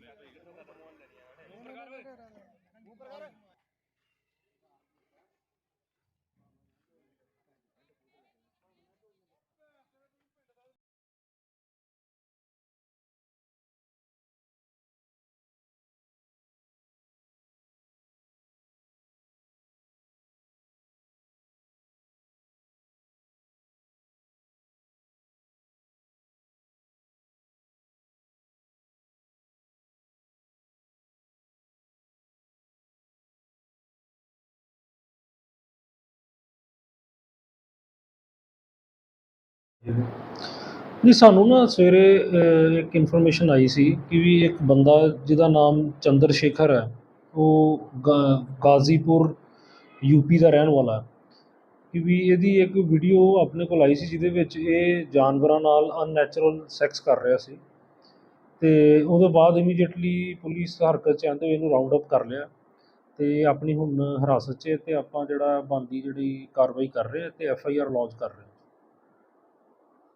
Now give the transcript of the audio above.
Yeah. ਜੀ ਸਾਨੂੰ ਨਾ ਸਵੇਰੇ ਅ, ਇੱਕ ਇਨਫੋਰਮੇਸ਼ਨ ਆਈ ਸੀ ਕਿ ਵੀ ਇੱਕ ਬੰਦਾ ਜਿਹਦਾ ਨਾਮ ਚੰਦਰ ਸ਼ੇਖਰ ਹੈ ਉਹ ਗਾ- ਗਾਜ਼ੀਪੁਰ ਯੂਪੀ ਦਾ ਰਹਿਣ ਵਾਲਾ ਹੈ। ਕਿ ਵੀ ਇਹਦੀ ਇੱਕ ਵੀਡੀਓ ਆਪਣੇ ਕੋਲ ਆਈ ਸੀ ਜਿਹਦੇ ਵਿੱਚ ਇਹ ਜਾਨਵਰਾਂ ਨਾਲ ਅਨਨੈਚੁਰਲ ਸੈਕਸ ਕਰ ਰਿਹਾ ਸੀ। ਤੇ ਉਹਦੇ ਬਾਅਦ ਇਮੀਡੀਏਟਲੀ ਪੁਲਿਸ ਹਰਕਤ 'ਚ ਆਉਂਦੇ ਹੋਏ ਇਹਨੂੰ ਰਾਉਂਡ ਅਪ ਕਰ ਲਿਆ। ਤੇ ਆਪਣੀ ਹੁਣ ਹਿਰਾਸਤ 'ਚ ਹੈ ਤੇ ਆਪਾਂ ਜਿਹੜਾ ਬਣਦੀ ਜਿਹੜੀ ਕਾਰਵਾਈ ਕਰ ਰਹੇ ਹਾਂ ਤੇ ਐਫ ਆਈ ਆਰ ਲੌਂਚ ਕਰ ਰਹੇ ਹਾਂ।